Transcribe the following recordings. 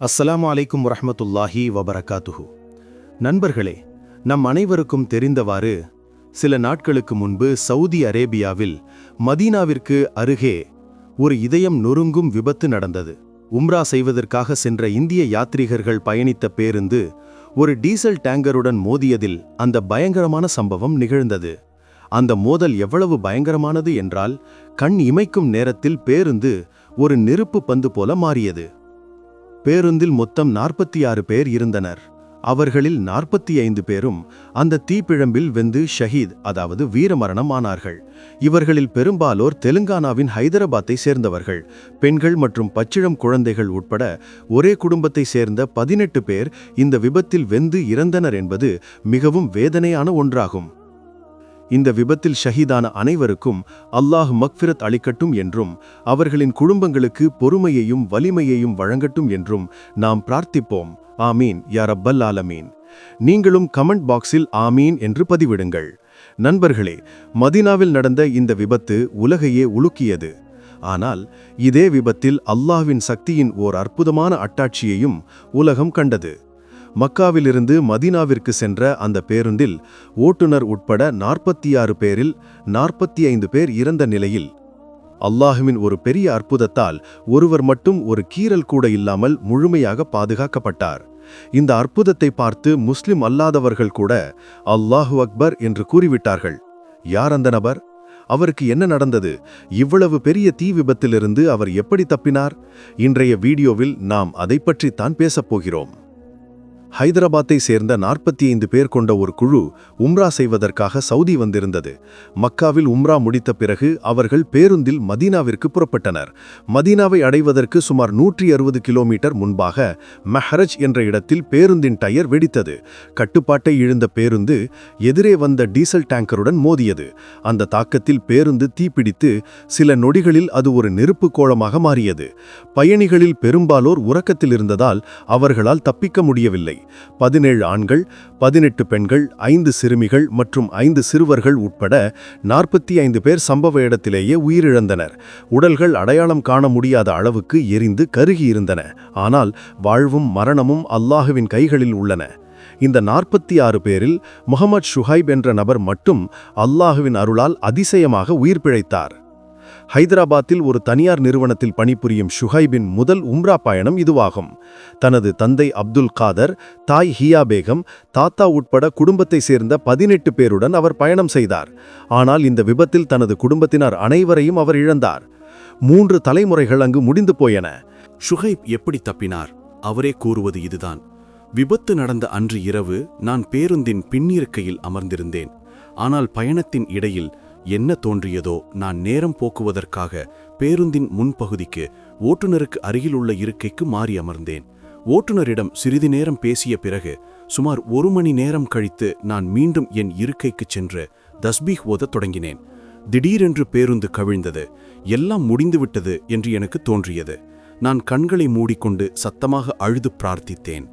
அஸ்ஸலாமு அலைக்கும் வரமத்துல்லாஹி வபரகாத்துஹு. நண்பர்களே நம் அனைவருக்கும் தெரிந்தவாறு சில நாட்களுக்கு முன்பு சவுதி அரேபியாவில் மதீனாவிற்கு அருகே ஒரு இதயம் நொறுங்கும் விபத்து நடந்தது. உம்ரா செய்வதற்காக சென்ற இந்திய யாத்ரீகர்கள் பயணித்த பேருந்து ஒரு டீசல் டேங்கருடன் மோதியதில் அந்த பயங்கரமான சம்பவம் நிகழ்ந்தது. அந்த மோதல் எவ்வளவு பயங்கரமானது என்றால் கண் இமைக்கும் நேரத்தில் பேருந்து ஒரு நெருப்பு பந்து போல மாறியது. பேருந்தில் மொத்தம் நாற்பத்தி ஆறு பேர் இருந்தனர். அவர்களில் நாற்பத்தி ஐந்து பேரும் அந்த தீப்பிழம்பில் வெந்து ஷஹீத் அதாவது வீரமரணம் ஆனார்கள். இவர்களில் பெரும்பாலோர் தெலுங்கானாவின் ஹைதராபாத்தை சேர்ந்தவர்கள். பெண்கள் மற்றும் பச்சிழம் குழந்தைகள் உட்பட ஒரே குடும்பத்தை சேர்ந்த பதினெட்டு பேர் இந்த விபத்தில் வெந்து இறந்தனர் என்பது மிகவும் வேதனையான ஒன்றாகும். இந்த விபத்தில் ஷஹீதான அனைவருக்கும் அல்லாஹ் மக்ஃபிரத் அளிக்கட்டும் என்றும் அவர்களின் குடும்பங்களுக்கு பொறுமையையும் வலிமையையும் வழங்கட்டும் என்றும் நாம் பிரார்த்திப்போம். ஆமீன். யார் அப்பல் ஆலமீன். நீங்களும் கமெண்ட் பாக்ஸில் ஆமீன் என்று பதிவிடுங்கள். நண்பர்களே மதீனாவில் நடந்த இந்த விபத்து உலகையே உலுக்கியது. ஆனால் இதே விபத்தில் அல்லாஹ்வின் சக்தியின் ஓர் அற்புதமான அட்டாட்சியையும் உலகம் கண்டது. மக்காவிலிருந்து மதினாவிற்கு சென்ற அந்த பேருந்தில் ஓட்டுநர் உட்பட நாற்பத்தி ஆறு பேரில் நாற்பத்தி ஐந்து பேர் இறந்த நிலையில் அல்லாஹுவின் ஒரு பெரிய அற்புதத்தால் ஒருவர் மட்டும் ஒரு கீறல் கூட இல்லாமல் முழுமையாக பாதுகாக்கப்பட்டார். இந்த அற்புதத்தை பார்த்து முஸ்லிம் அல்லாதவர்கள் கூட அல்லாஹு அக்பர் என்று கூறிவிட்டார்கள். யார் அந்த நபர்? அவருக்கு என்ன நடந்தது? இவ்வளவு பெரிய தீ விபத்திலிருந்து அவர் எப்படி தப்பினார்? இன்றைய வீடியோவில் நாம் அதை பற்றித்தான் பேசப் போகிறோம். ஹைதராபாத்தை சேர்ந்த நாற்பத்தி ஐந்து பேர் கொண்ட ஒரு குழு உம்ரா செய்வதற்காக சவுதி வந்திருந்தது. மக்காவில் உம்ரா முடித்த பிறகு அவர்கள் பேருந்தில் மதீனாவிற்கு புறப்பட்டனர். மதீனாவை அடைவதற்கு சுமார் நூற்றி அறுபது கிலோமீட்டர் முன்பாக மெஹரஜ் என்ற இடத்தில் பேருந்தின் டயர் வெடித்தது. கட்டுப்பாட்டை இழந்த பேருந்து எதிரே வந்த டீசல் டேங்கருடன் மோதியது. அந்த தாக்கத்தில் பேருந்து தீப்பிடித்து சில நொடிகளில் அது ஒரு நெருப்பு கோளமாக மாறியது. பயணிகளில் பெரும்பாலோர் உறக்கத்தில் இருந்ததால் அவர்களால் தப்பிக்க முடியவில்லை. பதினேழு ஆண்கள் பதினெட்டு பெண்கள் ஐந்து சிறுமிகள் மற்றும் ஐந்து சிறுவர்கள் உட்பட நாற்பத்தி ஐந்து பேர் சம்பவ இடத்திலேயே உயிரிழந்தனர். உடல்கள் அடையாளம் காண முடியாத அளவுக்கு எரிந்து கருகியிருந்தன. ஆனால் வாழ்வும் மரணமும் அல்லாஹுவின் கைகளில் உள்ளன. இந்த நாற்பத்தி ஆறு பேரில் முகமது ஷுஹைப் என்ற நபர் மட்டும் அல்லாஹுவின் அருளால் அதிசயமாக உயிர் பிழைத்தார். ஹைதராபாத்தில் ஒரு தனியார் நிறுவனத்தில் பணிபுரியும் ஷுஹைபின் முதல் உம்ரா பயணம் இதுவாகும். தனது தந்தை அப்துல் காதர் தாய் ஹியா பேகம் தாத்தா உட்பட குடும்பத்தை சேர்ந்த பதினெட்டு பேருடன் அவர் பயணம் செய்தார். ஆனால் இந்த விபத்தில் தனது குடும்பத்தினர் அனைவரையும் அவர் இழந்தார். மூன்று தலைமுறைகள் அங்கு முடிந்து போயன. ஷுஹைப் எப்படி தப்பினார்? அவரே கூறுவது இதுதான். விபத்து நடந்த அன்று இரவு நான் பேருந்தின் பின்னிருக்கையில் அமர்ந்திருந்தேன். ஆனால் பயணத்தின் இடையில் என்ன தோன்றியதோ நான் நேரம் போக்குவதற்காக பேருந்தின் முன்பகுதிக்கு ஓட்டுநருக்கு அருகிலுள்ள இருக்கைக்கு மாறி அமர்ந்தேன். ஓட்டுநரிடம் சிறிது நேரம் பேசிய பிறகு சுமார் ஒரு மணி நேரம் கழித்து நான் மீண்டும் என் இருக்கைக்குச் சென்று தஸ்பீஹ் ஓதத் தொடங்கினேன். திடீரென்று பேருந்து கவிழ்ந்தது. எல்லாம் முடிந்துவிட்டது என்று எனக்கு தோன்றியது. நான் கண்களை மூடிக்கொண்டு சத்தமாக அழுது பிரார்த்தித்தேன்.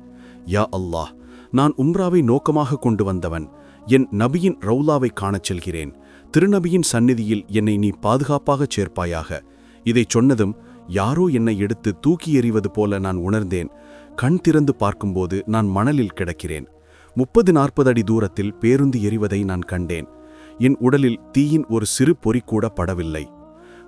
யா அல்லாஹ் நான் உம்ராவை நோக்கமாக கொண்டு வந்தவன். என் நபியின் ரவுலாவை காணச் செல்கிறேன். திருநபியின் சந்நிதியில் என்னை நீ பாதுகாப்பாகச் சேர்ப்பாயாக. இதைச் சொன்னதும் யாரோ என்னை எடுத்து தூக்கி எறிவது போல நான் உணர்ந்தேன். கண் திறந்து பார்க்கும்போது நான் மணலில் கிடக்கிறேன். முப்பது நாற்பது அடி தூரத்தில் பேருந்து எறிவதை நான் கண்டேன். என் உடலில் தீயின் ஒரு சிறு பொறி கூட படவில்லை.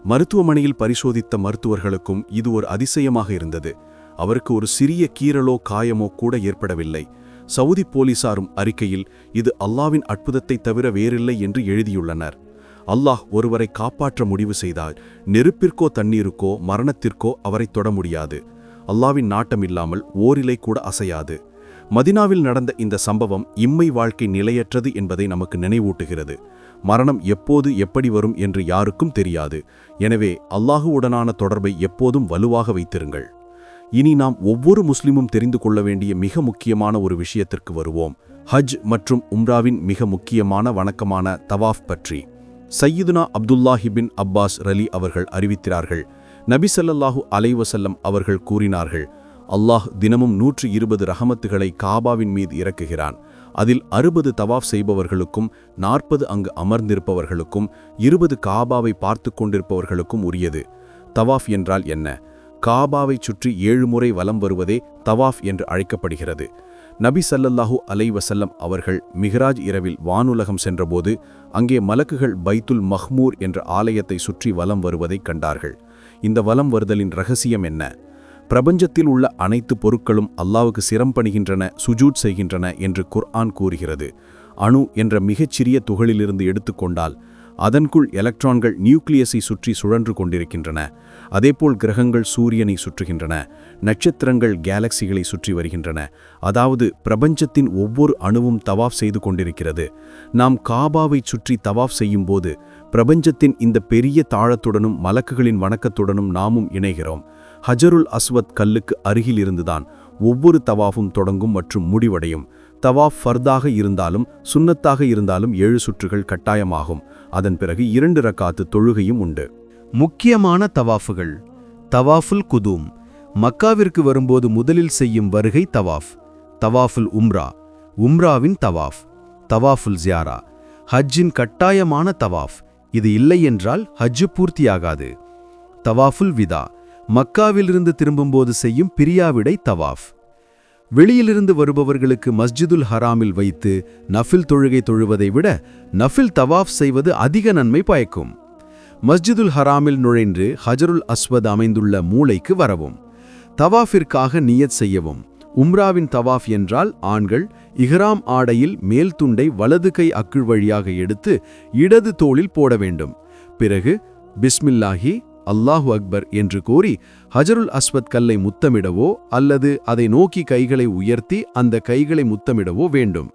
மருத்துவமனையில் பரிசோதித்த மருத்துவர்களுக்கும் இது ஒரு அதிசயமாக இருந்தது. அவருக்கு ஒரு சிறிய கீறலோ காயமோ கூட ஏற்படவில்லை. சவுதி போலீசாரும் அறிக்கையில் இது அல்லாவின் அற்புதத்தை தவிர வேறில்லை என்று எழுதியுள்ளனர். அல்லாஹ் ஒருவரை காப்பாற்ற முடிவு செய்தால் நெருப்பிற்கோ தண்ணீருக்கோ மரணத்திற்கோ அவரை தொட முடியாது. அல்லாவின் நாட்டம் இல்லாமல் ஓரிலை கூட அசையாது. மதினாவில் நடந்த இந்த சம்பவம் இம்மை வாழ்க்கை நிலையற்றது என்பதை நமக்கு நினைவூட்டுகிறது. மரணம் எப்போது எப்படி வரும் என்று யாருக்கும் தெரியாது. எனவே அல்லாஹுவுடனான தொடர்பை எப்போதும் வலுவாக வைத்திருங்கள். இனி நாம் ஒவ்வொரு முஸ்லிமும் தெரிந்து கொள்ள வேண்டிய மிக முக்கியமான ஒரு விஷயத்திற்கு வருவோம். ஹஜ் மற்றும் உம்ராவின் மிக முக்கியமான வணக்கமான தவாஃப் பற்றி. சையீதுனா அப்துல்லாஹிபின் அப்பாஸ் ரலி அவர்கள் அறிவிக்கிறார்கள் நபி அலைவசல்லம் அவர்கள் கூறினார்கள் அல்லாஹ் தினமும் நூற்று இருபது ரஹமத்துகளை காபாவின் மீது இறக்குகிறான். அதில் அறுபது தவாஃப் செய்பவர்களுக்கும் நாற்பது அங்கு அமர்ந்திருப்பவர்களுக்கும் இருபது காபாவை பார்த்து கொண்டிருப்பவர்களுக்கும் உரியது. தவாஃப் என்றால் என்ன? காபாவைச் சுற்றி ஏழு முறை வலம் வருவதே தவாஃப் என்று அழைக்கப்படுகிறது. நபி சல்லல்லாஹு அலை வசல்லம் அவர்கள் மிகராஜ் இரவில் வானுலகம் சென்றபோது அங்கே மலக்குகள் பைத்துல் மஹ்மூர் என்ற ஆலயத்தை சுற்றி வலம் வருவதைக் கண்டார்கள். இந்த வலம் வருதலின் ரகசியம் என்ன? பிரபஞ்சத்தில் உள்ள அனைத்து பொருட்களும் அல்லாவுக்கு சிரம் பணிகின்றன சுஜூட் செய்கின்றன என்று குர்ஆன் கூறுகிறது. அணு என்ற மிகச்சிறிய துகளிலிருந்து எடுத்துக்கொண்டால் அதன்குள் எலக்ட்ரான்கள் நியூக்ளியஸை சுற்றி சுழன்று கொண்டிருக்கின்றன. அதேபோல் கிரகங்கள் சூரியனை சுற்றுகின்றன. நட்சத்திரங்கள் கேலக்சிகளை சுற்றி வருகின்றன. அதாவது பிரபஞ்சத்தின் ஒவ்வொரு அணுவும் தவாஃப் செய்து கொண்டிருக்கிறது. நாம் காபாவை சுற்றி தவாஃப் செய்யும்போது பிரபஞ்சத்தின் இந்த பெரிய தாழத்துடனும் மலக்குகளின் வணக்கத்துடனும் நாமும் இணைகிறோம். ஹஜருல் அஸ்வத் கல்லுக்கு அருகில் இருந்துதான் ஒவ்வொரு தவாஃபும் தொடங்கும் மற்றும் முடிவடையும். தவாஃப் ஃபர்தாக இருந்தாலும் சுன்னத்தாக இருந்தாலும் ஏழு சுற்றுகள் கட்டாயமாகும். அதன் பிறகு இரண்டு ரக்காத்து தொழுகையும் உண்டு. முக்கியமான தவாஃபுகள். தவாஃபுல் குதூம். மக்காவிற்கு வரும்போது முதலில் செய்யும் வருகை தவாஃப். தவாஃபுல் உம்ரா. உம்ராவின் தவாஃப். தவாஃபுல் ஜியாரா. ஹஜ்ஜின் கட்டாயமான தவாஃப். இது இல்லை என்றால் ஹஜ்ஜு பூர்த்தியாகாது. தவாஃபுல் விதா. மக்காவிலிருந்து திரும்பும்போது செய்யும் பிரியாவிடை தவாஃப். வெளியிலிருந்து வருபவர்களுக்கு மஸ்ஜிதுல் ஹராமில் வைத்து நஃபில் தொழுகை தொழுவதை விட நஃபில் தவாஃப் செய்வது அதிக நன்மை பயக்கும். மஸ்ஜிதுல் ஹராமில் நுழைந்து ஹஜருல் அஸ்வத் அமைந்துள்ள மூளைக்கு வரவும் தவாஃபிற்காக நியத் செய்யவும். உம்ராவின் தவாஃப் என்றால் ஆண்கள் இஹ்ராம் ஆடையில் மேல் துண்டை வலது கை அக்குள் வழியாக எடுத்து இடது தோளில் போட வேண்டும். பிறகு பிஸ்மில்லாஹி அல்லாஹு அக்பர் என்று கூறி ஹஜருல் அஸ்வத் கல்லை முத்தமிடவோ அல்லது அதை நோக்கி கைகளை உயர்த்தி அந்த கைகளை முத்தமிடவோ வேண்டும்.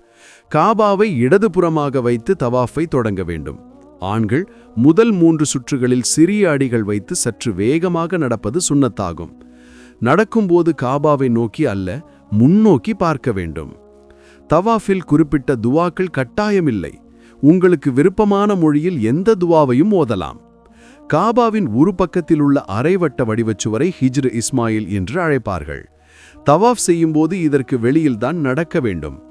காபாவை இடதுபுறமாக வைத்து தவாஃபை தொடங்க வேண்டும். ஆண்கள் முதல் மூன்று சுற்றுகளில் சிறிய அடிகள் வைத்து சற்று வேகமாக நடப்பது சுன்னத்தாகும் நடக்கும்போது காபாவை நோக்கி அல்ல முன்னோக்கி பார்க்க வேண்டும். தவாஃபில் குறிப்பிட்ட துவாக்கள் கட்டாயமில்லை. உங்களுக்கு விருப்பமான மொழியில் எந்த துவாவையும் ஓதலாம். காபாவின் ஒரு பக்கத்தில் உள்ள அரைவட்ட வடிவச்சுவரை ஹிஜ்ரு இஸ்மாயில் என்று அழைப்பார்கள். தவாஃப் செய்யும்போது இதற்கு வெளியில்தான் நடக்க வேண்டும்.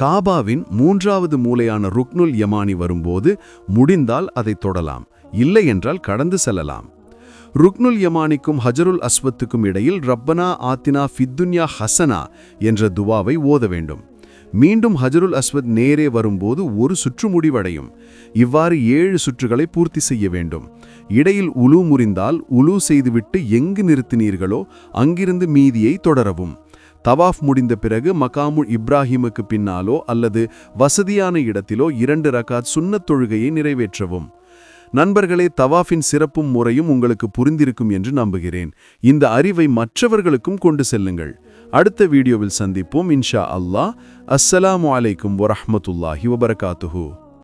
காபாவின் மூன்றாவது மூலையான ருக்னுல் யமானி வரும்போது முடிந்தால் அதை தொடலாம். இல்லை என்றால் கடந்து செல்லலாம். ருக்னுல் யமானிக்கும் ஹஜருல் அஸ்வத்துக்கும் இடையில் ரப்பனா ஆத்தினா ஃபித்துன்யா ஹசனா என்ற துவாவை ஓத வேண்டும். மீண்டும் ஹஜருல் அஸ்வத் நேரே வரும்போது ஒரு சுற்று முடிவடையும். இவ்வாறு ஏழு சுற்றுகளை பூர்த்தி செய்ய வேண்டும். இடையில் உலு முறிந்தால் உலு செய்துவிட்டு எங்கு நிறுத்தினீர்களோ அங்கிருந்து மீதியை தொடரவும். தவாஃப் முடிந்த பிறகு மகாமுல் இப்ராஹிமுக்கு பின்னாலோ அல்லது வசதியான இடத்திலோ இரண்டு ரகாத் சுன்னத் தொழுகையை நிறைவேற்றவும். நண்பர்களே தவாஃபின் சிறப்பும் முறையும் உங்களுக்கு புரிந்திருக்கும் என்று நம்புகிறேன். இந்த அறிவை மற்றவர்களுக்கும் கொண்டு செல்லுங்கள். அடுத்த வீடியோவில் சந்திப்போம் இன்ஷா அல்லாஹ். அஸ்ஸலாமு அலைக்கும் வரஹ்மத்துல்லாஹி வபரகாத்துஹு.